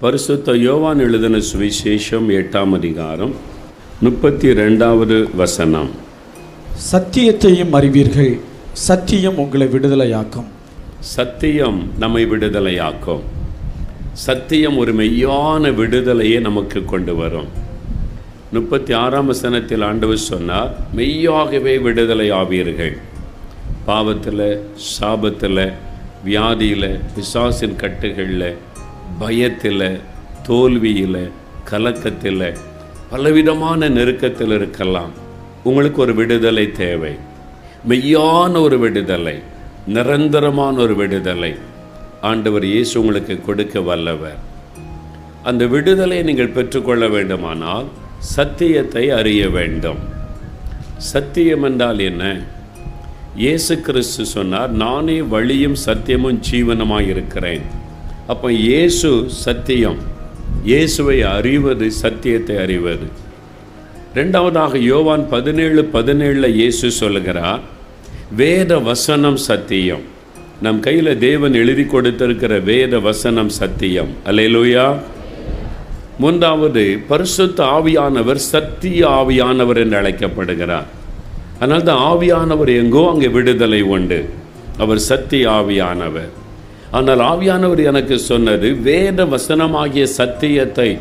பரிசுத்த யோவான் எழுதின சுவிசேஷம் எட்டாம் அதிகாரம் முப்பத்தி ரெண்டாவது வசனம். சத்தியத்தையும் அறிவீர்கள் சத்தியம் உங்களை விடுதலையாக்கும். சத்தியம் நம்மை விடுதலையாக்கும். சத்தியம் ஒரு மெய்யான விடுதலையை நமக்கு கொண்டு வரும். முப்பத்தி ஆறாம் வசனத்தில் ஆண்டவர் சொன்னார் மெய்யாகவே விடுதலை ஆவீர்கள். பாவத்தில் சாபத்தில் வியாதியில் பிசாசின் கட்டுகளில் பயத்தில் தோல்வியில் கலக்கத்தில் பலவிதமான நெருக்கத்தில் இருக்கலாம். உங்களுக்கு ஒரு விடுதலை தேவை. மெய்யான ஒரு விடுதலை நிரந்தரமான ஒரு விடுதலை ஆண்டவர் இயேசு உங்களுக்கு கொடுக்க வல்லவர். அந்த விடுதலை நீங்கள் பெற்றுக்கொள்ள வேண்டுமானால் சத்தியத்தை அறிய வேண்டும். சத்தியம் என்றால் என்ன? இயேசு கிறிஸ்து சொன்னார் நானே வழியும் சத்தியமும் ஜீவனமாக இருக்கிறேன் அப்போ இயேசு சத்தியம். இயேசுவை அறிவது சத்தியத்தை அறிவது. ரெண்டாவதாக யோவான் பதினேழு பதினேழில் இயேசு சொல்லுகிறார் வேத வசனம் சத்தியம். நம் கையில் தேவன் எழுதி கொடுத்திருக்கிற வேத வசனம் சத்தியம். அலையலூயா மூன்றாவது பரிசுத்த ஆவியானவர் சத்திய ஆவியானவர் என்று அழைக்கப்படுகிறார். அதனால் தான் ஆவியானவர் எங்கோ அங்கே விடுதலை உண்டு. அவர் சத்திய ஆவியானவர். ஆனால் ஆவியானவர் எனக்கு சொன்னது வேத வசனமாகிய சத்தியத்தை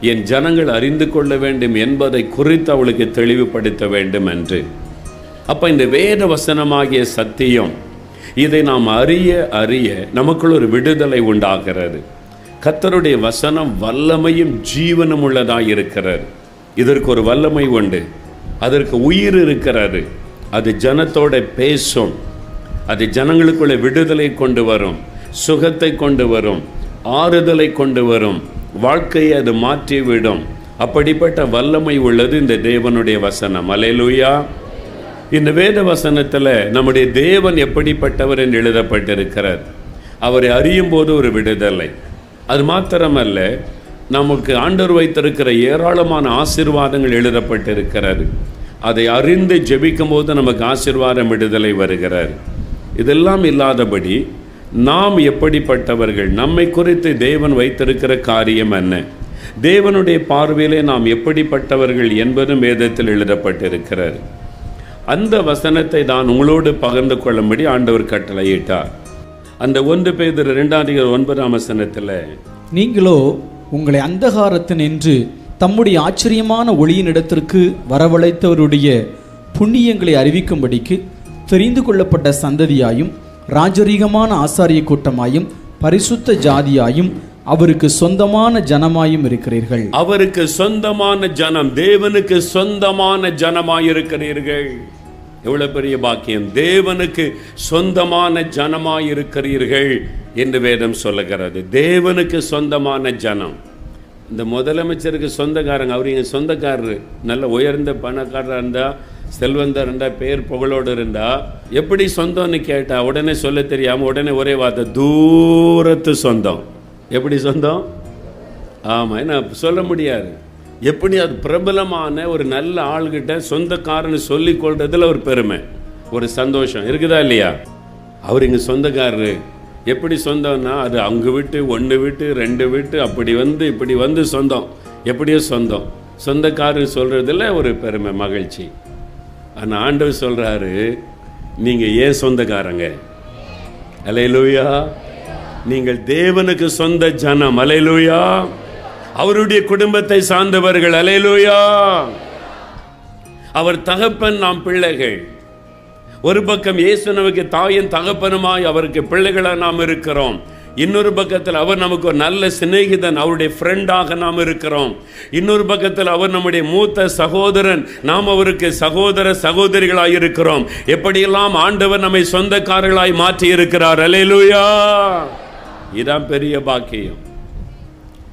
என் ஜனங்கள் அறிந்து கொள்ள வேண்டும் என்பதை குறித்து அவளுக்கு தெளிவுபடுத்த வேண்டும் என்று. அப்போ இந்த வேத வசனமாகிய சத்தியம் இதை நாம் அறிய அறிய நமக்குள் ஒரு விடுதலை உண்டாகிறது. கத்தருடைய வசனம் வல்லமையும் ஜீவனும் உள்ளதாக இருக்கிறது. இதற்கு ஒரு வல்லமை உண்டு. அதற்கு உயிர் இருக்கிறது. அது ஜனத்தோட பேசும். அது ஜனங்களுக்குள்ள விடுதலை கொண்டு வரும். சுகத்தை கொண்டு வரும் ஆறுதலை கொண்டு வரும் வாழ்க்கையை அது மாற்றிவிடும். அப்படிப்பட்ட வல்லமை உள்ளது இந்த தேவனுடைய வசனம். அலையலுயா இந்த வேத வசனத்தில் நம்முடைய தேவன் எப்படிப்பட்டவர் என்று எழுதப்பட்டிருக்கிறார் அவரை அறியும் போது ஒரு விடுதலை. அது மாத்திரமல்ல நமக்கு ஆண்டர் வைத்திருக்கிற ஏராளமான ஆசீர்வாதங்கள் எழுதப்பட்டிருக்கிறது. அதை அறிந்து ஜெபிக்கும் போது நமக்கு ஆசீர்வாதம் விடுதலை வருகிறார் இதெல்லாம் இல்லாதபடி நாம் எப்படிப்பட்டவர்கள்? நம்மை குறித்து தேவன் வைத்திருக்கிற காரியம் என்ன? தேவனுடைய பார்வையிலே நாம் எப்படிப்பட்டவர்கள் என்பதும் வேதத்தில் எழுதப்பட்டிருக்கிறார் அந்த வசனத்தை தான் உங்களோடு பகிர்ந்து கொள்ளும்படி ஆண்டவர் கட்டளையிட்டார். அந்த ஒன்று பேதர் இரண்டாம் ஒன்பதாம் வசனத்தில் நீங்களோ உங்களை அந்தகாரத்தினின்று தம்முடைய ஆச்சரியமான ஒளியினிடத்திற்கு வரவழைத்தவருடைய புண்ணியங்களை அறிவிக்கும்படிக்கு தெரிந்து கொள்ளப்பட்ட சந்ததியாயும் ராஜரீகமான ஆசாரிய கூட்டமாயும் பரிசுத்த ஜாதியாயும் அவருக்கு சொந்தமான ஜனமாயும் இருக்கிறீர்கள். அவருக்கு சொந்தமான ஜனம் தேவனுக்கு சொந்தமான ஜனமாயிருக்கிறீர்கள். எவ்வளவு பெரிய பாக்கியம். தேவனுக்கு சொந்தமான ஜனமாயிருக்கிறீர்கள் என்று வேதம் சொல்லுகிறது. தேவனுக்கு சொந்தமான ஜனம். இந்த முதலமைச்சருக்கு சொந்தக்காரங்க அவர் எங்கள் சொந்தக்காரரு. நல்ல உயர்ந்த பணக்காரராக இருந்தால் செல்வந்தர் இருந்தா பேர் புகழோடு இருந்தா எப்படி சொந்தம்னு கேட்டா உடனே சொல்ல தெரியாம உடனே ஒரே வார்த்தை தூரத்து சொந்தம். எப்படி சொந்தம்? ஆமாம் என்ன சொல்ல முடியாது. எப்படி அது பிரபலமான ஒரு நல்ல ஆள்கிட்ட சொந்தக்காரன்னு சொல்லி கொள்றதுல ஒரு பெருமை ஒரு சந்தோஷம். இருக்குதா இல்லையா? அவர் இங்கே சொந்தக்காரரு. எப்படி சொந்தம்னா அது அவங்க வீட்டு ஒன்று வீட்டு ரெண்டு வீட்டு அப்படி வந்து இப்படி வந்து சொந்தம். எப்படியோ சொந்தம். சொந்தக்காரர் சொல்கிறதுல ஒரு பெருமை மகிழ்ச்சி. ஆனால் ஆண்டவர் சொல்கிறாரு நீங்கள் ஏன் சொந்தக்காரங்க? அலையலூயா. நீங்கள் தேவனுக்கு சொந்த ஜனம். அலையலூயா. அவருடைய குடும்பத்தை சார்ந்தவர்கள். அலையலூயா. அவர் தகப்பன் நாம் பிள்ளைகள். ஒரு பக்கம் இயேசு நமக்கு தாயின் தகப்பனுமாய் அவருக்கு பிள்ளைகளாக நாம் இருக்கிறோம். இன்னொரு பக்கத்தில் அவர் நமக்கு ஒரு நல்ல சிநேகிதன் அவருடைய ஃப்ரெண்டாக நாம் இருக்கிறோம். இன்னொரு பக்கத்தில் அவர் நம்முடைய மூத்த சகோதரன் நாம் அவருக்கு சகோதர சகோதரிகளாய் இருக்கிறோம். எப்படியெல்லாம் ஆண்டவர் நம்மை சொந்தக்காரர்களாய் மாற்றி இருக்கிறார். அலையலூயா இதான் பெரிய பாக்கியம்.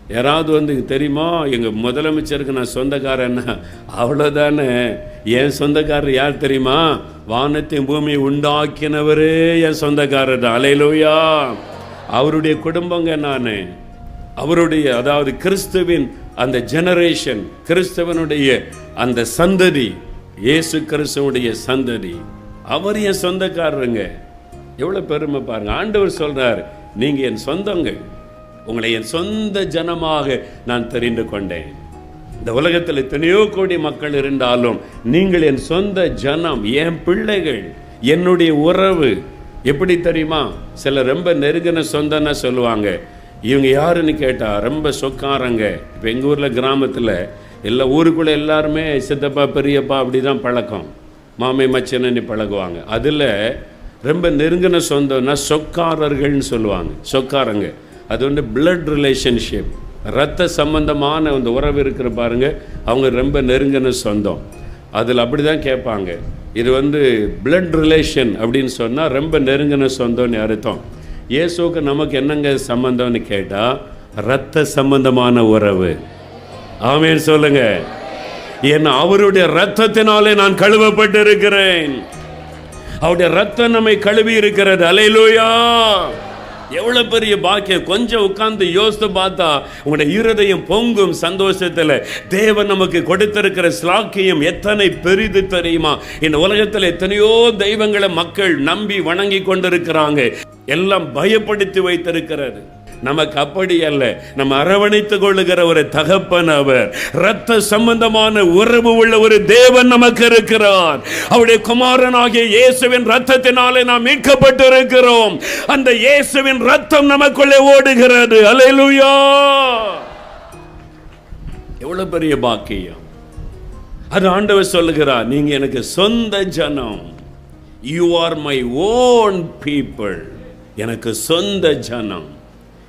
யாராவது வந்து தெரியுமா எங்கள் முதலமைச்சருக்கு நான் சொந்தக்காரன்னா? அவ்வளோதானே என் சொந்தக்காரர் யார் தெரியுமா? வானத்தையும் பூமியை உண்டாக்கினவரே என் சொந்தக்காரர் தான் அலையிலோயா அவருடைய குடும்பங்க நான். அவருடைய அதாவது கிறிஸ்துவின் அந்த ஜெனரேஷன் கிறிஸ்தவனுடைய அந்த சந்ததி இயேசு கிறிஸ்துவனுடைய சந்ததி. அவர் என் சொந்தக்காரருங்க. எவ்வளோ பெருமை பாருங்க. ஆண்டவர் சொல்றார் நீங்க என் சொந்தங்க. உங்களை என் சொந்த ஜனமாக நான் தெரிந்து கொண்டேன். இந்த உலகத்தில் எத்தனையோ கோடி மக்கள் இருந்தாலும் நீங்கள் என் சொந்த ஜனம் என் பிள்ளைகள் என்னுடைய உறவு எப்படி தெரியுமா? சில ரொம்ப நெருங்கின சொந்தம்னா சொல்லுவாங்க. இவங்க யாருன்னு கேட்டால் ரொம்ப சொக்காரங்க. இப்போ எங்கள் ஊரில் கிராமத்தில் எல்லா ஊருக்குள்ளே எல்லாருமே சித்தப்பா பெரியப்பா அப்படி தான் பழக்கம். மாமே மச்சனன்னு பழகுவாங்க. அதில் ரொம்ப நெருங்கின சொந்தம்னா சொக்காரர்கள்னு சொல்லுவாங்க. சொக்காரங்க. அது வந்து பிளட் ரிலேஷன்ஷிப் ரத்த சம்பந்தமான அந்த உறவு இருக்கிற பாருங்க அவங்க ரொம்ப நெருங்கின சொந்தம். அதில் அப்படி தான் கேட்பாங்க. இது வந்து பிளட் ரிலேஷன் அப்படின்னு சொன்னால் ரொம்ப நெருங்கின சொந்தம்னு அர்த்தம். இயேசுக்கு நமக்கு என்னங்க சம்பந்தம்னு கேட்டால் ரத்த சம்பந்தமான உறவு. ஆமேன்னு சொல்லுங்க. ஏன்னா அவருடைய ரத்தத்தினாலே நான் கழுவப்பட்டு இருக்கிறேன் அவருடைய ரத்தம் நம்மை கழுவி இருக்கிறது. அலையிலோயா எவ்வளவு பெரிய பாக்கியம்? கொஞ்சம் உட்கார்ந்து யோசித்து பார்த்தா உங்களுடைய இருதயம் பொங்கும் சந்தோஷத்துல. தேவன் நமக்கு கொடுத்திருக்கிற ஸ்லாக்கியம் எத்தனை பெரிது தெரியுமா? இந்த உலகத்தில் எத்தனையோ தெய்வங்களை மக்கள் நம்பி வணங்கி கொண்டிருக்கிறாங்க. எல்லாம் பயப்படுத்தி வைத்திருக்கிறது. நமக்கு அப்படி அல்ல. நம்ம அரவணைத்துக் கொள்ளுகிற ஒரு தகப்பன் அவர். ரத்த சம்பந்தமான உறவு உள்ள ஒரு தேவன் நமக்கு இருக்கிறார். அவருடைய குமாரனாகிய இயேசுவின் ரத்தத்தினாலே நாம் மீட்கப்பட்டு இருக்கிறோம் அந்த இயேசுவின் ரத்தம் நமக்குள்ளே ஓடுகிறது. அலையலுயா எவ்வளவு பெரிய பாக்கியம். அது ஆண்டவர் சொல்லுகிறார் நீங்க எனக்கு சொந்த ஜனம். You are my own people எனக்கு சொந்த ஜனம்.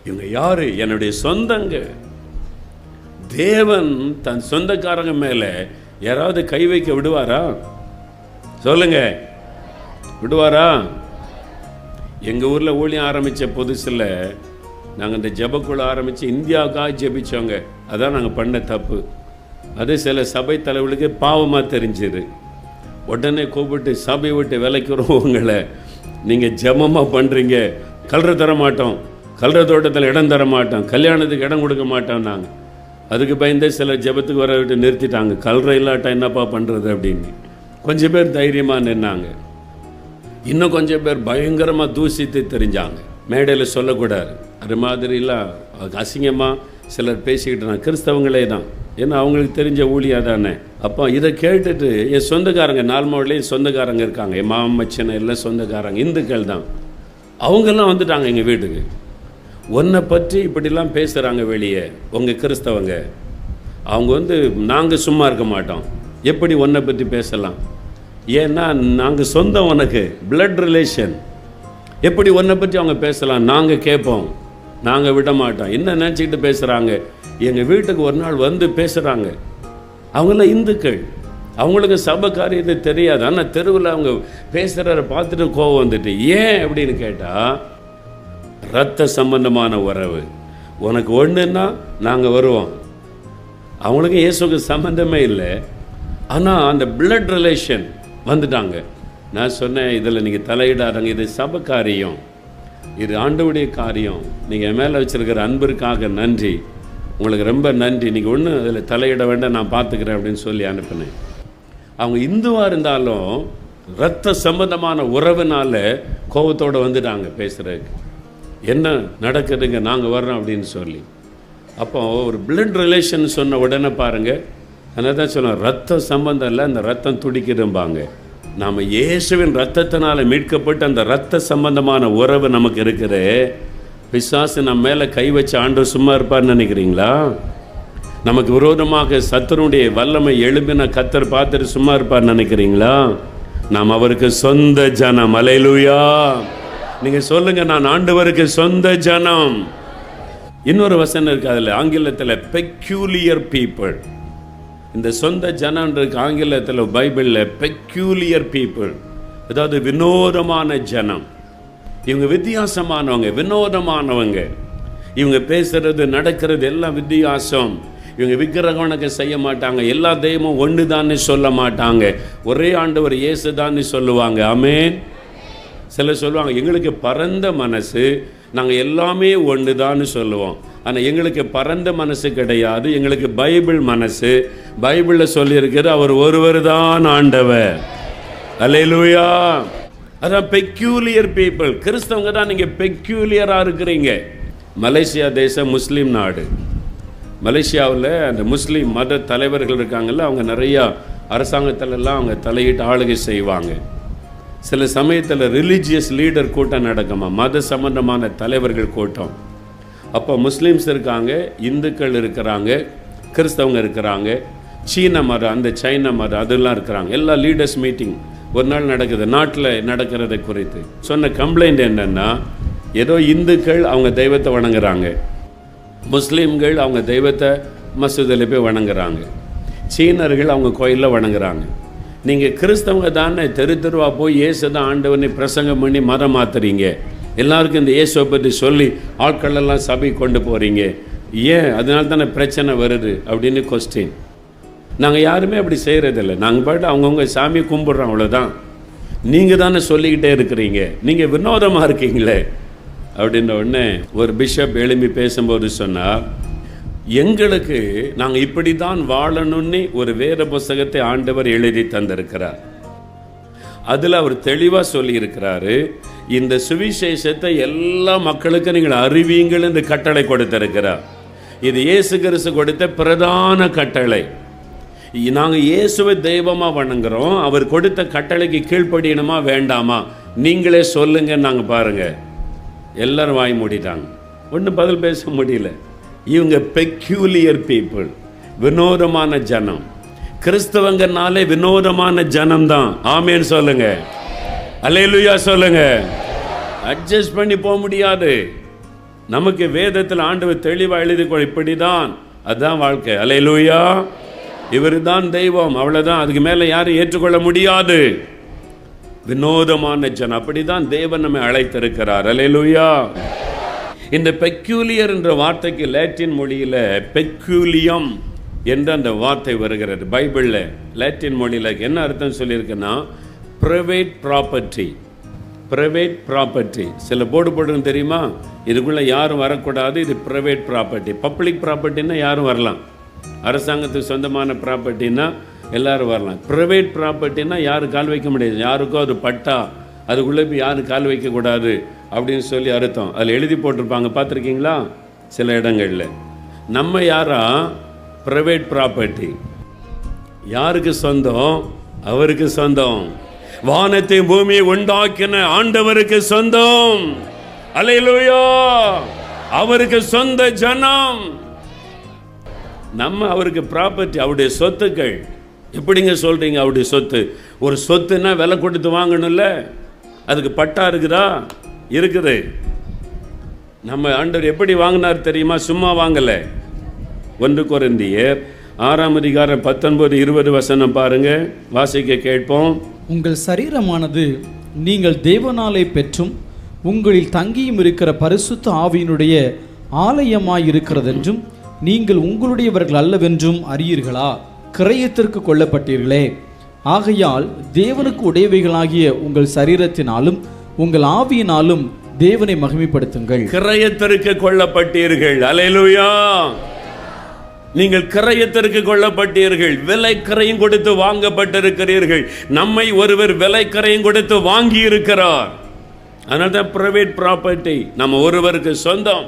இவங்க யாரு? என்னுடைய சொந்தங்க. தேவன் தன் சொந்தக்காரங்க மேல யாராவது கை வைக்க விடுவாரா? சொல்லுங்க. விடுவாரா? எங்கள் ஊரில் ஊழியம் ஆரம்பித்த புதுசில் நாங்கள் இந்த ஜபக்குழு ஆரம்பித்து இந்தியாவுக்காக ஜெபிச்சோங்க. அதான் நாங்கள் பண்ண தப்பு. அது சில சபை தலைவர்களுக்கு பாவமாக தெரிஞ்சுது. உடனே கூப்பிட்டு சபை விட்டு விலைக்கிறோம் உங்களை. நீங்கள் ஜபமாக பண்ணுறீங்க கல்ற தர மாட்டோம். கல்ற தோட்டத்தில் இடம் தர மாட்டோம். கல்யாணத்துக்கு இடம் கொடுக்க மாட்டோம் நாங்கள் அதுக்கு பயந்தே சில ஜெபத்துக்கு வர விட்டு நிறுத்திட்டாங்க. கல்ற இல்லாட்டா என்னப்பா பண்ணுறது அப்படின்னு. கொஞ்சம் பேர் தைரியமாக நின்னாங்க. இன்னும் கொஞ்சம் பேர் பயங்கரமாக தூசித்து தெரிஞ்சாங்க. மேடையில் சொல்லக்கூடாது. அது மாதிரிலாம் அசிங்கமாக சிலர் பேசிக்கிட்டு நான் கிறிஸ்தவங்களே தான். ஏன்னா அவங்களுக்கு தெரிஞ்ச ஊழியா தானே. அப்போ இதை கேட்டுட்டு என் சொந்தக்காரங்க நால்மாவிலேயும் சொந்தக்காரங்க இருக்காங்க. என் மாமச்சனை எல்லாம் சொந்தக்காரங்க இந்துக்கள் தான். அவங்கெல்லாம் வந்துட்டாங்க எங்கள் வீட்டுக்கு. உன்னை பற்றி இப்படிலாம் பேசுகிறாங்க வெளியே உங்கள் கிறிஸ்தவங்க. அவங்க வந்து நாங்கள் சும்மா இருக்க மாட்டோம். எப்படி உன்னை பற்றி பேசலாம்? ஏன்னா நாங்கள் சொந்தம் உனக்கு பிளட் ரிலேஷன் எப்படி உன்னை பற்றி அவங்க பேசலாம்? நாங்கள் கேட்போம். நாங்கள் விட மாட்டோம். என்ன நினச்சிக்கிட்டு பேசுகிறாங்க எங்கள் வீட்டுக்கு ஒரு நாள் வந்து பேசுகிறாங்க அவங்களாம் இந்துக்கள். அவங்களுக்கு சபை காரியத்தை தெரியாது. ஆனால் தெருவில் அவங்க பேசுகிறத பார்த்துட்டு கோவம் வந்துட்டு ஏன் அப்படின்னு கேட்டால் ரத்த சம்பந்தமான உறவு. உனக்கு ஒன்றுன்னா நாங்கள் வருவோம். அவங்களுக்கு இயேசுக்கு சம்மந்தமே இல்லை. ஆனால் அந்த பிளட் ரிலேஷன் வந்துட்டாங்க. நான் சொன்னேன் இதில் நீங்கள் தலையிடாதங்க இது சப காரியம். இது ஆண்டவுடைய காரியம். நீங்கள் என் மேலே வச்சுருக்கிற அன்பிற்காக நன்றி. உங்களுக்கு ரொம்ப நன்றி. நீங்கள் ஒன்றும் அதில் தலையிட வேண்டாம் நான் பார்த்துக்கிறேன் அப்படின்னு சொல்லி அனுப்பினேன். அவங்க இந்துவாக இருந்தாலும் ரத்த சம்பந்தமான உறவுனால கோபத்தோடு வந்துட்டாங்க பேசுகிறதுக்கு என்ன நடக்குதுங்க நாங்கள் வர்றோம் அப்படின்னு சொல்லி. அப்போ ஒரு பிளட் ரிலேஷன் சொன்ன உடனே பாருங்கள் அதனால் தான் சொன்னோம் ரத்தம் சம்பந்தம் இல்லை அந்த ரத்தம் துடிக்குதும்பாங்க. நாம் இயேசுவின் ரத்தத்தினால் மீட்கப்பட்டு அந்த ரத்த சம்பந்தமான உறவு நமக்கு இருக்குது. பிசாசு நம்ம மேலே கை வச்சு ஆண்டு சும்மா இருப்பார்னு நினைக்கிறீங்களா? நமக்கு விரோதமாக சத்தனுடைய வல்லமை எழும்பின கத்தர் பார்த்துட்டு சும்மா இருப்பார்னு நினைக்கிறீங்களா? நாம் அவருக்கு சொந்த ஜனம் அலையிலுயா நீங்க சொல்லுங்க நான் ஆண்டவருக்கு சொந்த ஜனம். இன்னொரு வசனம் இருக்கு அதில் ஆங்கிலத்தில் பெக்யூலியர் பீப்புள் இந்த சொந்த ஜனன்றிருக்கு ஆங்கிலத்தில் பைபிளில் பெக்யூலியர் பீப்புள் அதாவது வினோதமான ஜனம். இவங்க வித்தியாசமானவங்க வினோதமானவங்க இவங்க பேசுறது நடக்கிறது எல்லாம் வித்தியாசம். இவங்க விக்கிரகணக்கு செய்ய மாட்டாங்க எல்லா தெய்வமும் ஒன்று சொல்ல மாட்டாங்க. ஒரே ஆண்டவர் இயேசு சொல்லுவாங்க. ஆமென். சிலர் சொல்லுவாங்க எங்களுக்கு பரந்த மனசு நாங்கள் எல்லாமே ஒன்று சொல்லுவோம். ஆனால் எங்களுக்கு பரந்த மனசு கிடையாது எங்களுக்கு பைபிள் மனசு. பைபிளில் சொல்லியிருக்கிறது அவர் ஒருவர் தான் ஆண்டவர். அல்லேலூயா அதான் பெக்யூலியர் பீப்புள் கிறிஸ்தவங்க தான் நீங்கள் பெக்யூலியராக இருக்கிறீங்க. மலேசியா தேசம் முஸ்லீம் நாடு. மலேசியாவில் அந்த முஸ்லீம் மத தலைவர்கள் இருக்காங்கல்ல அவங்க நிறையா அரசாங்கத்திலெல்லாம் அவங்க தலையிட்டு ஆளுகை செய்வாங்க. சில சமயத்தில் ரிலீஜியஸ் லீடர் கூட்டம் நடக்குமா? மத சம்பந்தமான தலைவர்கள் கூட்டம். அப்போ முஸ்லீம்ஸ் இருக்காங்க இந்துக்கள் இருக்கிறாங்க கிறிஸ்தவங்க இருக்கிறாங்க சீன மதம் அந்த சைனா மதம் அதெல்லாம் இருக்கிறாங்க. எல்லா லீடர்ஸ் மீட்டிங் ஒரு நாள் நடக்குது நாட்டில் நடக்கிறதை குறித்து. சொன்ன கம்ப்ளைண்ட் என்னென்னா ஏதோ இந்துக்கள் அவங்க தெய்வத்தை வணங்குறாங்க. முஸ்லீம்கள் அவங்க தெய்வத்தை மசூதியில் போய் வணங்குறாங்க. சீனர்கள் அவங்க கோயிலில் வணங்குறாங்க. நீங்கள் கிறிஸ்தவங்க தானே தெரு தெருவாக போய் இயேசு தான் ஆண்டவனை பிரசங்கம் பண்ணி மதம் மாத்துறீங்க. எல்லாருக்கும் இந்த இயேசுவை பற்றி சொல்லி ஆட்கள் எல்லாம் சபை கொண்டு போகிறீங்க ஏன்? அதனால தானே பிரச்சனை வருது அப்படின்னு கொஸ்டின் நாங்கள் யாருமே அப்படி செய்கிறதில்ல நாங்கள் பாட்டு அவங்கவுங்க சாமி கும்பிட்றோம் அவ்வளோதான் நீங்கள் தானே சொல்லிக்கிட்டே இருக்கிறீங்க. நீங்கள் வினோதமாக இருக்கீங்களே. அப்படின்ற உடனே ஒரு பிஷப் எழும்பி பேசும்போது சொன்னால் எங்களுக்கு நாங்கள் இப்படி தான் வாழணும்னு ஒரு வேத புஸ்தகத்தை ஆண்டவர் எழுதி தந்திருக்கிறார். அதில் அவர் தெளிவாக சொல்லியிருக்கிறாரு இந்த சுவிசேஷத்தை எல்லா மக்களுக்கும் நீங்கள் அறிவியுங்கள் இந்த கட்டளை கொடுத்திருக்கிறார். இது இயேசு கிறிஸ்து கொடுத்த பிரதான கட்டளை. நாங்கள் இயேசுவை தெய்வமாக வணங்குறோம் அவர் கொடுத்த கட்டளைக்கு கீழ்ப்படியணுமா வேண்டாமா? நீங்களே சொல்லுங்க நாங்கள் பாருங்கள் எல்லாரும் வாய் மூடிட்டாங்க. ஒன்றும் பதில் பேச முடியல. இவங்க பெக்யூலியர் பீப்புள் வினோதமான ஜனம். கிறிஸ்தவங்கனாலே வினோதமான ஜனம்தான். ஆமேன்னு சொல்லுங்க. அலையலுயா சொல்லுங்க. அட்ஜஸ்ட் பண்ணி போக முடியாது. நமக்கு வேதத்தில் ஆண்டவர் தெளிவாக எழுதி இப்படி இப்படிதான். அதுதான் வாழ்க்கை. அலையலுயா இவர் தான் தெய்வம். அவ்வளோதான் அதுக்கு மேலே யாரும் ஏற்றுக்கொள்ள முடியாது. வினோதமான ஜனம். அப்படிதான் தேவன் நம்மை அழைத்திருக்கிறார். அலையலுயா இந்த பெக்யூலியர் என்ற வார்த்தைக்கு லேட்டின் மொழியில் பெக்யூலியம் என்ற அந்த வார்த்தை வருகிறது. பைபிளில் லேட்டின் மொழியில் என்ன அர்த்தம் சொல்லியிருக்குன்னா ப்ரைவேட் ப்ராப்பர்ட்டி ப்ரைவேட் ப்ராப்பர்ட்டி சில போர்டு போடுறது தெரியுமா? இதுக்குள்ளே யாரும் வரக்கூடாது இது ப்ரைவேட் ப்ராப்பர்ட்டி பப்ளிக் ப்ராப்பர்ட்டின்னா யாரும் வரலாம். அரசாங்கத்துக்கு சொந்தமான ப்ராப்பர்ட்டின்னா எல்லோரும் வரலாம். ப்ரைவேட் ப்ராப்பர்ட்டினா யாரும் கால் வைக்க முடியாது. யாருக்கோ அது பட்டா. அதுக்குள்ளே போய் யாரும் கால் வைக்கக்கூடாது. அப்படின்னு சொல்லி அர்த்தம். அதில் எழுதி போட்டிருப்பாங்க பார்த்துருக்கீங்களா? சில இடங்களில். நம்ம யாரா? ப்ரைவேட் ப்ராப்பர்ட்டி யாருக்கு சொந்தம்? அவருக்கு சொந்தம். வானத்தை பூமியை உண்டாக்கின ஆண்டவருக்கு சொந்தம். அலையிலோயோ! அவருக்கு சொந்த ஜனம். நம்ம அவருக்கு ப்ராப்பர்ட்டி அவருடைய சொத்துக்கள். எப்படிங்க சொல்றீங்க அவருடைய சொத்து? ஒரு சொத்துன்னா விலை கொடுத்து வாங்கணும்ல? அதுக்கு பட்டா இருக்குதா? இருக்குது. நம்ம ஆண்டவர் எப்படி வாங்கினார் தெரியுமா? சும்மா வாங்கலை. ஒன்று குறைந்தியர் ஆறாம் அதிகாரம் பத்தொன்பது இருபது வசனம் பாருங்க. வாசிக்க கேட்போம். உங்கள் சரீரமானது நீங்கள் தேவனாலே பெற்றும் உங்களில் தங்கியும் இருக்கிற பரிசுத்த ஆவியினுடைய ஆலயமாய் இருக்கிறதென்றும் நீங்கள் உங்களுடையவர்கள் அல்லவென்றும் அறியீர்களா? கிரயத்திற்கு கொல்லப்பட்டீர்களே. ஆகையால் தேவனுக்கு உடையவைகளாகிய உங்கள் சரீரத்தினாலும் உங்கள் ஆவியினாலும் தேவனை மகிமைப்படுத்துங்கள். கிரயத்திற்கு கொல்லப்பட்டீர்கள். அலையலுயா நீங்கள் கிரயத்திற்கு கொள்ளப்பட்டீர்கள் விலை கிரையும் கொடுத்து வாங்கப்பட்டிருக்கிறீர்கள். நம்மை ஒருவர் விலை கிரையும் கொடுத்து வாங்கி இருக்கிறார் அதனால தான் பிரைவேட் ப்ராப்பர்ட்டி நம்ம ஒருவருக்கு சொந்தம்.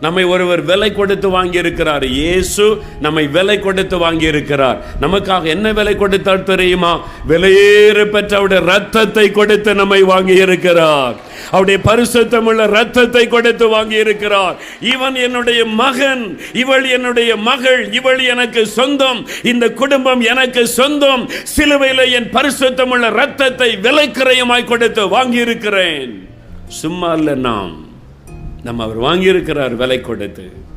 நம்மை ஒருவர் விலை கொடுத்து வாங்கியிருக்கிறார். இயேசு நம்மை விலை கொடுத்து வாங்கியிருக்கிறார். நமக்காக என்ன விலை கொடுத்தார் தெரியுமா? விலையேறு பெற்ற அவருடைய ரத்தத்தை கொடுத்து நம்மை வாங்கி இருக்கிறார் அவருடைய பரிசுத்தமுள்ள ரத்தத்தை கொடுத்து வாங்கியிருக்கிறார். இவன் என்னுடைய மகன் இவள் என்னுடைய மகள் இவள் எனக்கு சொந்தம் இந்த குடும்பம் எனக்கு சொந்தம் சிலுவையில் என் பரிசுத்தமுள்ள ரத்தத்தை விலைக்கிரயமாய் கொடுத்து வாங்கியிருக்கிறேன். சும்மா இல்லை நாம். நம்ம அவர் வாங்கியிருக்கிறார் விலை கொடுத்து.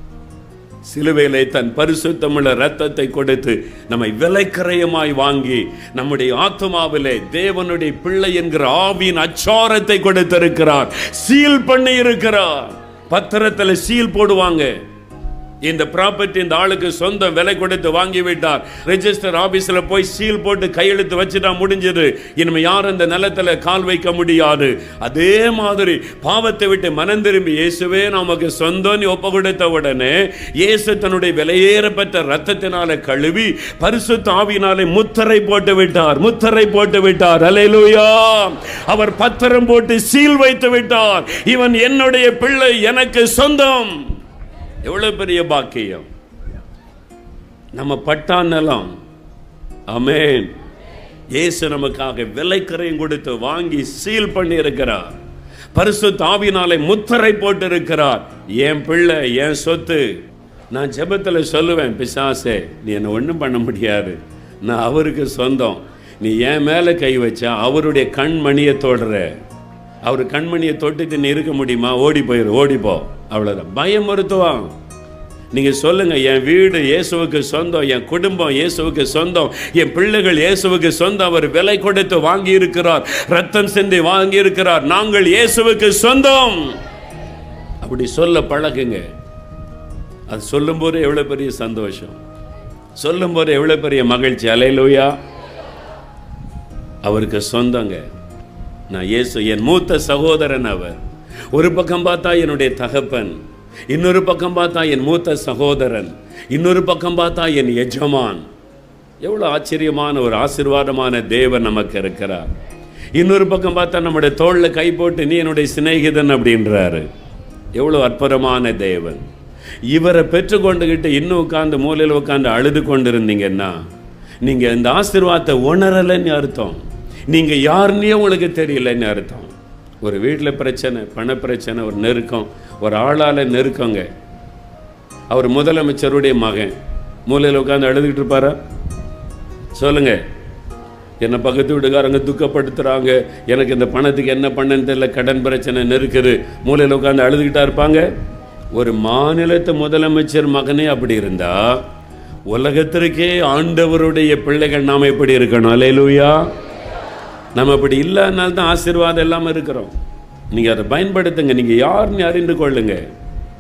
சிலுவையிலே தன் பரிசுத்தமுள்ள ரத்தத்தை கொடுத்து நம்மை விலைக்கரையமாய் வாங்கி நம்முடைய ஆத்மாவிலே தேவனுடைய பிள்ளை என்கிற ஆவியின் அச்சாரத்தை கொடுத்திருக்கிறார். சீல் பண்ணி இருக்கிறார் பத்திரத்தில் சீல் போடுவாங்க. இந்த ப்ராப்பர்ட்டி இந்த ஆளுக்கு சொந்தம் விலை கொடுத்து வாங்கி விட்டார் ரெஜிஸ்டர் ஆபீஸில் போய் சீல் போட்டு கையெழுத்து வச்சுட்டா முடிஞ்சது. இனிமே யாரும் இந்த நிலத்துல கால் வைக்க முடியாது. அதே மாதிரி பாவத்தை விட்டு மனம் திரும்பி இயேசுவே நமக்கு சொந்தம் ஒப்பு கொடுத்த உடனே இயேசு தன்னுடைய விலையேறப்பட்ட ரத்தத்தினால கழுவி பரிசு தாவினாலே முத்தரை போட்டு விட்டார். முத்தரை போட்டு விட்டார். அலையிலூயா அவர் பத்திரம் போட்டு சீல் வைத்து விட்டார். இவன் என்னுடைய பிள்ளை எனக்கு சொந்தம். எவ்வளவு பெரிய பாக்கியம்? நம்ம பட்டா நிலம். அமேன் இயேசு நமக்காக விலைக்கரையும் கொடுத்து வாங்கி சீல் பண்ணி இருக்கிறார் பரிசு தாவினாலே முத்தரை போட்டு இருக்கிறார் என் பிள்ளை என் சொத்து. நான் ஜெபத்தில் சொல்லுவேன் பிசாசே நீ என்னை ஒன்றும் பண்ண முடியாது. நான் அவருக்கு சொந்தம். நீ என் மேலே கை வச்சா அவருடைய கண்மணியை தொடுற அவர் கண்மணியை தொட்டுட்டு நீ இருக்க முடியுமா? ஓடி போயிரு ஓடிப்போ அவ்வளோதான் மருத்துவம் நீங்கள் சொல்லுங்க என் வீடு இயேசுவுக்கு சொந்தம் என் குடும்பம் இயேசுவுக்கு சொந்தம் என் பிள்ளைகள் இயேசுவுக்கு சொந்தம் அவர் விலை கொடுத்து வாங்கி இருக்கிறார் ரத்தம் சிந்தி வாங்கி இருக்கிறார் நாங்கள் இயேசுவுக்கு சொந்தம். அப்படி சொல்ல பழகுங்க. அது சொல்லும்போது எவ்வளோ பெரிய சந்தோஷம். சொல்லும்போது எவ்வளோ பெரிய மகிழ்ச்சி. அலையிலூயா அவருக்கு சொந்தங்க. நான் இயேசு என் மூத்த சகோதரன் அவர். ஒரு பக்கம் பார்த்தா என்னுடைய தகப்பன் இன்னொரு பக்கம் பார்த்தா என் மூத்த சகோதரன் இன்னொரு பக்கம் பார்த்தா என் எஜமான். எவ்வளோ ஆச்சரியமான ஒரு ஆசிர்வாதமான தேவன் நமக்கு இருக்கிறார். இன்னொரு பக்கம் பார்த்தா நம்முடைய தோளில் கை போட்டு நீ என்னுடைய சிநேகிதன் அப்படின்றாரு. எவ்வளோ அற்புதமான தேவன். இவரை பெற்றுக்கொண்டுகிட்டு இன்னும் உட்காந்து மூலையில் உட்காந்து அழுது கொண்டு இருந்தீங்கன்னா நீங்கள் இந்த ஆசிர்வாதத்தை உணரலைன்னு அர்த்தம். நீங்கள் யாருன்னே உங்களுக்கு தெரியலன்னு அர்த்தம். ஒரு வீட்டில் பிரச்சனை பண பிரச்சனை ஒரு நெருக்கம். ஒரு ஆளால் நெருக்கங்க. அவர் முதலமைச்சருடைய மகன். மூலையில் உட்காந்து அழுதுகிட்டு இருப்பாரா? சொல்லுங்கள் என்னை பக்கத்து வீட்டுக்காரங்க துக்கப்படுத்துகிறாங்க எனக்கு இந்த பணத்துக்கு என்ன பண்ணன்னு தெரியல. கடன் பிரச்சனை நெருக்குது. மூலையில் உட்காந்து அழுதுகிட்டா இருப்பாங்க? ஒரு மாநிலத்து முதலமைச்சர் மகனே அப்படி இருந்தால் உலகத்திற்கே ஆண்டவருடைய பிள்ளைகள் நாம் எப்படி இருக்கணும்? அலையிலூயா நம்ம அப்படி இல்லாதனால தான் ஆசீர்வாதம் இல்லாமல் இருக்கிறோம். நீங்கள் அதை பயன்படுத்துங்க. நீங்கள் யாருன்னு அறிந்து கொள்ளுங்க.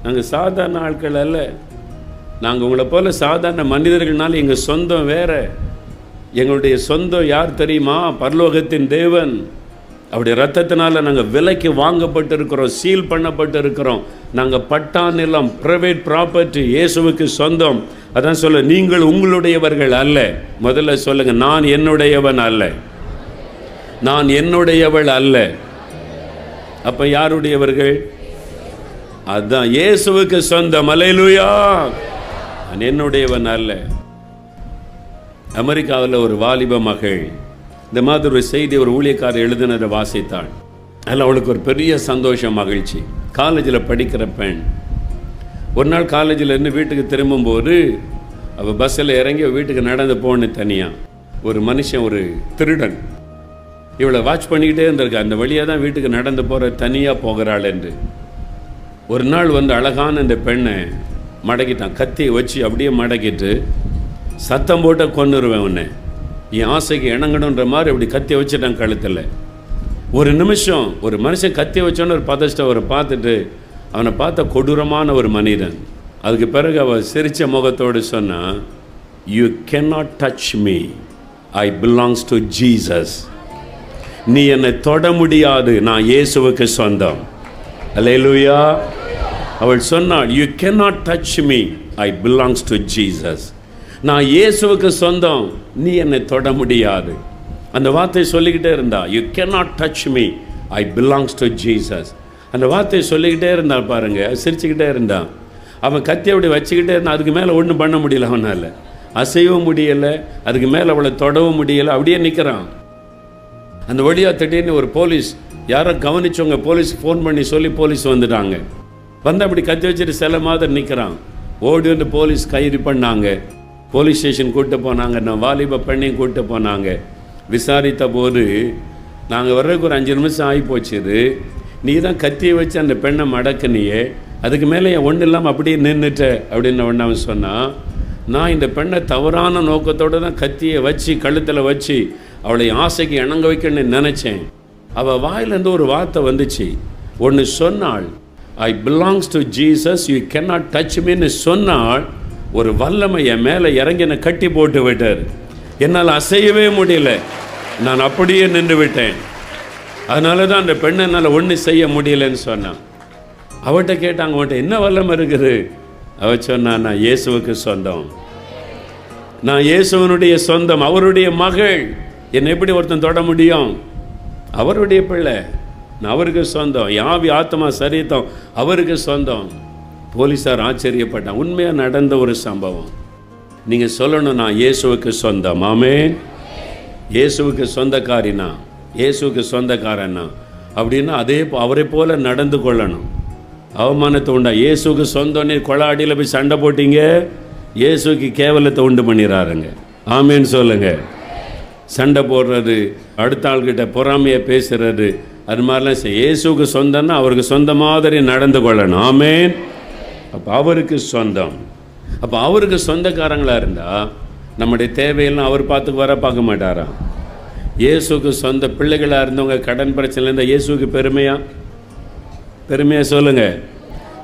நாங்கள் சாதாரண ஆட்கள் அல்ல. நாங்கள் உங்களை போல சாதாரண மனிதர்கள்னால எங்கள் சொந்தம் வேற. எங்களுடைய சொந்தம் யார் தெரியுமா? பரலோகத்தின் தேவன். அவருடைய ரத்தத்தினால நாங்கள் விலைக்கு வாங்கப்பட்டு இருக்கிறோம் சீல் பண்ணப்பட்டு இருக்கிறோம் நாங்கள் பட்டா நிலம் ப்ரைவேட் ப்ராப்பர்ட்டி இயேசுவுக்கு சொந்தம். அதான் சொல்ல நீங்கள் உங்களுடையவர்கள் அல்ல. முதல்ல சொல்லுங்க நான் என்னுடையவன் அல்ல. நான் என்னுடையவள் அல்ல. அப்போ யாருடையவர்கள்? அதான் இயேசுவுக்கு சொந்தம். அலையிலுயா நான் என்னுடையவன் அல்ல. அமெரிக்காவில் ஒரு வாலிப மகள் இந்த மாதிரி ஒரு செய்தி ஒரு ஊழியக்காரர் எழுதினதை வாசித்தாள். அதில் அவளுக்கு ஒரு பெரிய சந்தோஷம் மகிழ்ச்சி. காலேஜில் படிக்கிற பெண். ஒரு நாள் காலேஜில் இருந்து வீட்டுக்கு திரும்பும்போது அவள் பஸ்ஸில் இறங்கி வீட்டுக்கு நடந்து போன தனியாக ஒரு மனுஷன் ஒரு திருடன். இவளை வாட்ச் பண்ணிக்கிட்டே இருந்திருக்க. அந்த வழியாக தான் வீட்டுக்கு நடந்து போகிற தனியாக போகிறாள் என்று. ஒரு நாள் வந்து அழகான இந்த பெண்ணை மடக்கிட்டான். கத்தியை வச்சு அப்படியே மடக்கிட்டு சத்தம் போட்ட கொன்னுருவேன் உன்னை. என் ஆசைக்கு இணங்கணுன்ற மாதிரி அப்படி கத்தியை வச்சுட்டான் கழுத்தில். ஒரு நிமிஷம் ஒரு மனுஷன் கத்தியை வச்சோன்னு ஒரு பதஷ்டம் அவரை பார்த்துட்டு அவனை பார்த்த கொடூரமான ஒரு மனிதன். அதுக்கு பிறகு அவள் சிரித்த முகத்தோடு சொன்னா you cannot touch me I belongs to Jesus நீ என்னை தொட முடியாது. நான் இயேசுவுக்கு சொந்தம். அலையலூயா அவள் சொன்னாள் you cannot touch me I belongs to Jesus நான் இயேசுவுக்கு சொந்தம். நீ என்னை தொட முடியாது. அந்த வார்த்தை சொல்லிக்கிட்டே இருந்தா you cannot touch me I belongs to Jesus அந்த வார்த்தையை சொல்லிக்கிட்டே இருந்தா பாருங்க சிரிச்சுக்கிட்டே இருந்தான் அவன் கத்தி அப்படி வச்சுக்கிட்டே இருந்தான் அதுக்கு மேலே ஒன்றும் பண்ண முடியல அவனால். அசையவும் முடியலை அதுக்கு மேலே அவளை தொடவும் முடியலை அப்படியே நிற்கிறான் அந்த வழியாக திடீர்னு ஒரு போலீஸ் யாரோ கவனிச்சவங்க போலீஸ் ஃபோன் பண்ணி சொல்லி போலீஸ் வந்துட்டாங்க. வந்து அப்படி கத்தி வச்சுட்டு சில மாதிரி நிற்கிறான் ஓடி வந்து போலீஸ் கைது பண்ணாங்க. போலீஸ் ஸ்டேஷன் கூப்பிட்டு போனாங்க. நான் வாலிப பெண்ணையும் கூப்பிட்டு போனாங்க. விசாரித்த போது நாங்கள் வர்றதுக்கு ஒரு அஞ்சு நிமிஷம் ஆகி போச்சுது நீ தான் கத்தியை வச்சு அந்த பெண்ணை மடக்குனியே. அதுக்கு மேலே என் ஒன்றும் இல்லாமல் அப்படியே நின்றுட்ட அப்படின்னு ஒன்று அவன் சொன்னான். நான் இந்த பெண்ணை தவறான நோக்கத்தோடு தான் கத்தியை வச்சு கழுத்தில் வச்சு அவளை ஆசைக்கு இணங்க வைக்கணும்னு நினச்சேன். அவள் வாயிலேருந்து ஒரு வார்த்தை வந்துச்சு. ஒன்று சொன்னாள் I belongs to Jesus you cannot touch மீன்னு சொன்னால் ஒரு வல்லமை என் மேலே இறங்கி என்னை கட்டி போட்டு விட்டார். என்னால் அசையவே முடியல. நான் அப்படியே நின்று விட்டேன். அதனால தான் அந்த பெண்ணை என்னால் ஒன்றும் செய்ய முடியலன்னு சொன்னான். அவட்ட கேட்டாங்க அவன்கிட்ட என்ன வல்லமை இருக்குது? அவ சொன்னா நான் இயேசுவுக்கு சொந்தம். நான் இயேசுவனுடைய சொந்தம் அவருடைய மகள். என்னை எப்படி ஒருத்தன் தொட முடியும்? அவருடைய பிள்ளை. நான் அவருக்கு சொந்தம். யாவி ஆத்மா சரீத்தம் அவருக்கு சொந்தம். போலீஸார் ஆச்சரியப்பட்டான் உண்மையாக நடந்த ஒரு சம்பவம். நீங்கள் சொல்லணும் நான் இயேசுவுக்கு சொந்தம். ஆமே இயேசுவுக்கு சொந்தக்காரினா? இயேசுவுக்கு சொந்தக்காரனா அப்படின்னா அதே அவரை போல் நடந்து கொள்ளணும். அவமானத்தை உண்டா? இயேசுக்கு சொந்தம்னு கொலாடியில் போய் சண்டை போட்டீங்க? இயேசுக்கு கேவலத்தை உண்டு பண்ணிடுறாருங்க ஆமேன்னு சொல்லுங்கள் சண்டை போடுறது அடுத்த ஆள்கிட்ட பொறாமையை பேசுறது அது மாதிரிலாம் செய் இயேசுவுக்கு சொந்தம்னா அவருக்கு சொந்த மாதிரி நடந்து கொள்ளணும். ஆமேன். அப்போ அவருக்கு சொந்தம். அப்போ அவருக்கு சொந்தக்காரங்களாக இருந்தால் நம்முடைய தேவையெல்லாம் அவர் பார்த்து வர பார்க்க மாட்டாராம் இயேசுக்கு சொந்த பிள்ளைகளாக இருந்தவங்க கடன் பிரச்சனை இருந்தால் இயேசுக்கு பெருமையாக பெருமையாக சொல்லுங்கள்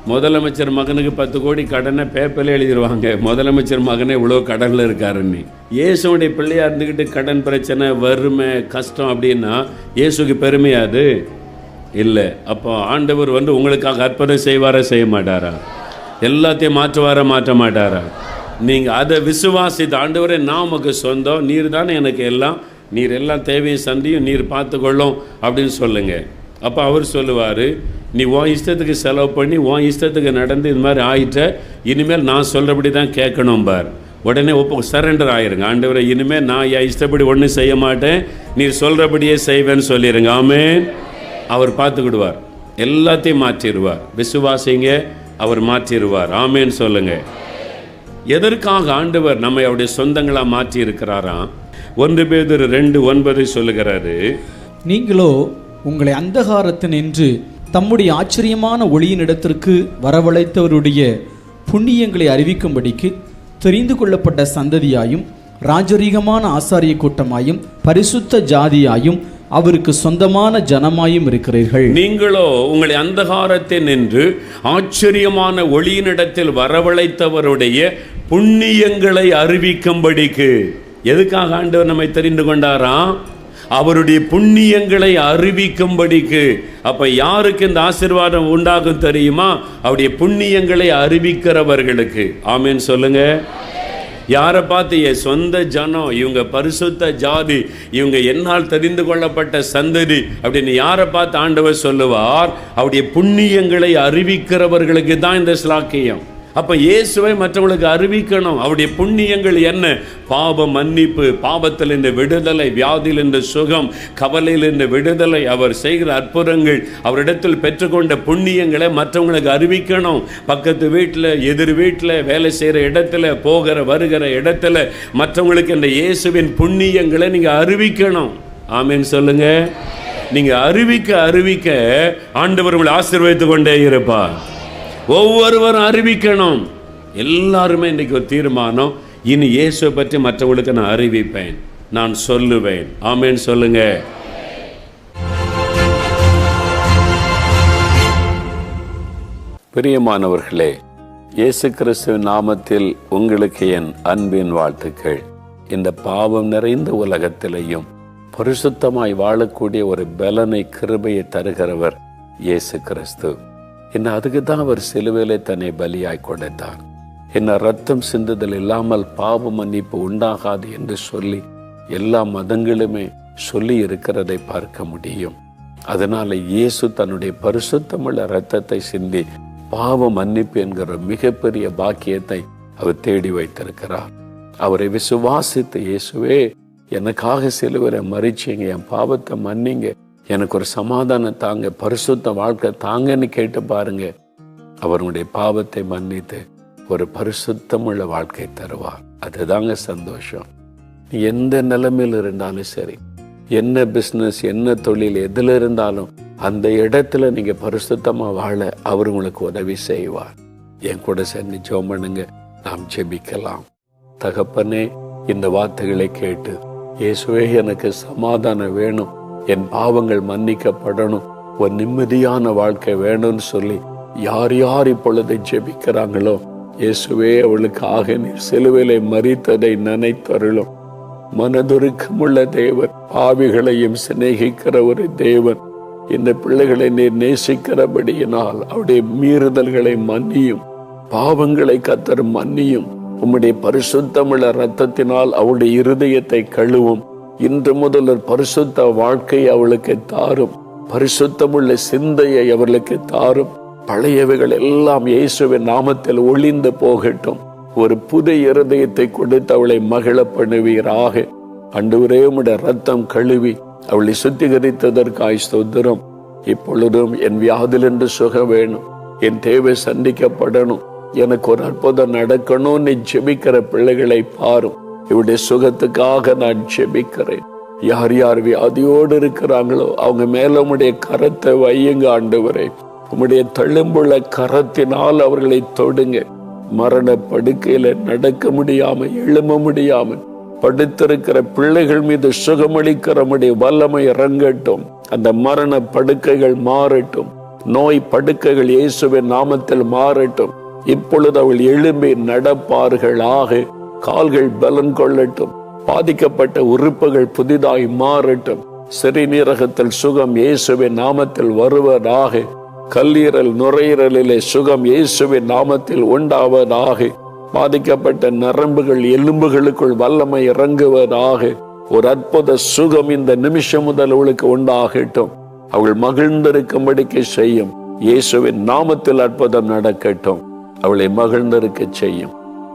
முதலமைச்சர் மகனுக்கு பத்து கோடி கடனை பேப்பரில் எழுதிடுவாங்க முதலமைச்சர் மகனே இவ்வளோ கடனில் இருக்காருன்னு இயேசுடைய பிள்ளையாக இருந்துக்கிட்டு கடன் பிரச்சனை வறுமை கஷ்டம் அப்படின்னா இயேசுக்கு பெருமையாது இல்லை. அப்போ ஆண்டவர் வந்து உங்களுக்காக அற்புதம் செய்வாரா செய்ய மாட்டாரா? எல்லாத்தையும் மாற்றுவாரா மாற்ற மாட்டாரா? நீங்கள் அதை விசுவாசித்த ஆண்டவரே நான் உமக்கு சொந்தம் நீர் தானே எனக்கு எல்லாம். நீர் எல்லாம் தேவையும் சந்தியும் நீர் பார்த்துக்கொள்ளும் அப்படின்னு சொல்லுங்கள் அப்போ அவர் சொல்லுவார் நீ உன் இஷ்டத்துக்கு செலவு பண்ணி உன் இஷ்டத்துக்கு நடந்து இது மாதிரி ஆயிட்ட இனிமேல் நான் சொல்கிறபடி தான் கேட்கணும் பார். உடனே ஒப்பு சரண்டர் ஆயிருங்க. ஆண்டவரை இனிமேல் நான் என் இஷ்டப்படி ஒன்றும் செய்ய மாட்டேன். நீ சொல்கிறபடியே செய்வேன்னு சொல்லிடுங்க ஆமே அவர் பார்த்துக்கிடுவார். எல்லாத்தையும் மாற்றிடுவார். விசுவாசிங்க அவர் மாற்றிடுவார். ஆமேன்னு சொல்லுங்க. எதற்காக ஆண்டவர் நம்மை அவருடைய சொந்தங்களாக மாற்றி இருக்கிறாராம் ஒன்று பேர் ரெண்டு ஒன்பது சொல்லுகிறாரு நீங்களோ உங்களை அந்தகாரத்தினின்று தம்முடைய ஆச்சரியமான ஒளியின் இடத்திற்கு வரவழைத்தவருடைய புண்ணியங்களை அறிவிக்கும்படிக்கு தெரிந்து கொள்ளப்பட்ட சந்ததியாயும் ராஜரீகமான ஆசாரிய கூட்டமாயும் பரிசுத்த ஜாதியாயும் அவருக்கு சொந்தமான ஜனமாயும் இருக்கிறீர்கள். நீங்களோ உங்களை அந்தகாரத்தில் நின்று ஆச்சரியமான ஒளியினிடத்தில் வரவழைத்தவருடைய புண்ணியங்களை அறிவிக்கும்படிக்கு. எதுக்காக ஆண்டவர் நம்மை தெரிந்து கொண்டாராம் அவருடைய புண்ணியங்களை அறிவிக்கும்படிக்கு. அப்போ யாருக்கு இந்த ஆசீர்வாதம் உண்டாகும் தெரியுமா? அவருடைய புண்ணியங்களை அறிவிக்கிறவர்களுக்கு. ஆமேன்னு சொல்லுங்க. யாரை பார்த்து என் சொந்த ஜனம் இவங்க பரிசுத்த ஜாதி இவங்க என்னால் தெரிந்து கொள்ளப்பட்ட சந்ததி அப்படின்னு யாரை பார்த்து ஆண்டவர் சொல்லுவார்? அவருடைய புண்ணியங்களை அறிவிக்கிறவர்களுக்கு தான் இந்த ஸ்லாக்கியம் அப்போ இயேசுவை மற்றவங்களுக்கு அறிவிக்கணும். அவருடைய புண்ணியங்கள் என்ன? பாவ மன்னிப்பு பாவத்தில் இந்த விடுதலை வியாதியில் இந்த சுகம் கவலையில் இந்த விடுதலை. அவர் செய்கிற அற்புதங்கள் அவரிடத்தில் பெற்றுக்கொண்ட புண்ணியங்களை மற்றவங்களுக்கு அறிவிக்கணும். பக்கத்து வீட்டில் எதிர் வீட்டில் வேலை செய்கிற இடத்துல போகிற வருகிற இடத்துல மற்றவங்களுக்கு இந்த இயேசுவின் புண்ணியங்களை நீங்கள் அறிவிக்கணும். ஆமேன்னு சொல்லுங்க. நீங்கள் அறிவிக்க அறிவிக்க ஆண்டவர் உங்களை ஆசீர்வதித்து கொண்டே இருப்பார். ஒவ்வொருவரும் அறிவிக்கணும். எல்லாருமே இன்றைக்கி ஒரு தீர்மானம். இனி இயேசுவை பற்றி மற்றவங்களுக்கு நான் அறிவிப்பேன். நான் சொல்லுவேன். ஆமேன்னு சொல்லுங்க. பிரியமானவர்களே இயேசு கிறிஸ்துவின் நாமத்தில் உங்களுக்கு என் அன்பின் வாழ்த்துக்கள். இந்த பாவம் நிறைந்த உலகத்திலையும் பரிசுத்தமாய் வாழக்கூடிய ஒரு பலனை கிருபையை தருகிறவர் இயேசு கிறிஸ்து. என்ன அதுக்கு தான் அவர் சிலுவையிலே தன்னை பலியாய் கொடுத்தார். என்ன ரத்தம் சிந்துதல் இல்லாமல் பாவ மன்னிப்பு உண்டாகாது என்று சொல்லி எல்லா மதங்களுமே சொல்லி இருக்கிறதை பார்க்க முடியும். அதனால இயேசு தன்னுடைய பரிசுத்தமுள்ள ரத்தத்தை சிந்தி பாவ மன்னிப்பு என்கிற மிகப்பெரிய பாக்கியத்தை அவர் தேடி வைத்திருக்கிறார். அவரை விசுவாசித்து இயேசுவே எனக்காக சிலுவரை மறிச்சிங்க என் பாவத்தை மன்னிங்க எனக்கு ஒரு சமாதானம் தாங்க பரிசுத்த வாழ்க்கை தாங்கன்னு கேட்டு பாருங்க. அவருடைய பாவத்தை மன்னித்து ஒரு பரிசுத்தமுள்ள வாழ்க்கை தருவார். அதுதாங்க சந்தோஷம். எந்த நிலைமையில் இருந்தாலும் சரி என்ன பிஸ்னஸ் என்ன தொழில் எதில் இருந்தாலும் அந்த இடத்துல நீங்கள் பரிசுத்தமாக வாழ அவர் உங்களுக்கு உதவி செய்வார். என் கூட சேர்ந்து ஜெபம் பண்ணுங்க நாம் ஜெபிக்கலாம். தகப்பனே இந்த வார்த்தைகளை கேட்டு இயேசுவே எனக்கு சமாதானம் வேணும். என் பாவங்கள் மன்னிக்கப்படணும். ஒரு நிம்மதியான வாழ்க்கை வேணும்னு சொல்லி யார் யார் இப்பொழுது ஜெபிக்கிறாங்களோ இயேசுவே அவளுக்கு ஆக நீர் சிலுவிலை மறித்ததை நினைத்தருளும். மனதுருக்கமுள்ள தேவன் பாவிகளையும் சிநேகிக்கிற ஒரு தேவன். இந்த பிள்ளைகளை நீர் நேசிக்கிறபடியினால் அவருடைய மீறுதல்களை மன்னியும். பாவங்களை கத்தர் மன்னியும். உம்முடைய பரிசுத்தமுள்ள ரத்தத்தினால் அவளுடைய இருதயத்தை கழுவும். இன்று முதல் பரிசுத்த வாழ்க்கை அவளுக்கு தாரும். பரிசுத்தமுள்ள சிந்தையை அவர்களுக்கு தாரும். பழையவைகள் எல்லாம் இயேசுவின் நாமத்தில் ஒளிந்து போகட்டும். ஒரு புதிய இருதயத்தை கொடுத்து அவளை மகிழ பண்ணுவீராக அன்றுவரே ரத்தம் கழுவி அவளை சுத்திகரித்ததற்காய் ஸ்தோத்திரம். இப்பொழுதும் என் வியாதிலிருந்து சுக வேணும். என் தேவை சந்திக்கப்படணும். எனக்கு ஒரு அற்புதம் நடக்கணும்னு ஜெபிக்கிற பிள்ளைகளை பாரும். இவருடைய சுகத்துக்காக நான் ஜெபிக்கிறேன். யார் யார் வியாதியோடு இருக்கிறாங்களோ அவங்க மேல உடைய கரத்தை வையுங்க ஆண்டவரே. உம்முடைய தள்ளும்புள்ள கரத்தினால் அவர்களை தொடுங்க. மரண படுக்கையில நடக்க முடியாம எழும்ப முடியாம படுத்திருக்கிற பிள்ளைகள் மீது சுகமளிக்கிறமுடைய வல்லமை இறங்கட்டும். அந்த மரண படுக்கைகள் மாறட்டும். நோய் படுக்கைகள் இயேசுவின் நாமத்தில் மாறட்டும். இப்பொழுது அவள் எழும்பி நடப்பார்களாக. கால்கள் பலன் கொள்ளட்டும். பாதிக்கப்பட்ட உறுப்புகள் புதிதாய் மாறட்டும். சிறுநீரகத்தில் சுகம் இயேசுவின் நாமத்தில் வருவதாக. கல்லீரல் நுரையீரலிலே சுகம் இயேசுவின் நாமத்தில் உண்டாவதாக. பாதிக்கப்பட்ட நரம்புகள் எலும்புகளுக்குள் வல்லமை இறங்குவதாக. ஒரு அற்புத சுகம் இந்த நிமிஷம் முதல் அவளுக்கு உண்டாகட்டும். அவள் மகிழ்ந்திருக்கும்படிக்கு செய்யும். இயேசுவின் நாமத்தில் அற்புதம் நடக்கட்டும். அவளை மகிழ்ந்திருக்க செய்யும்.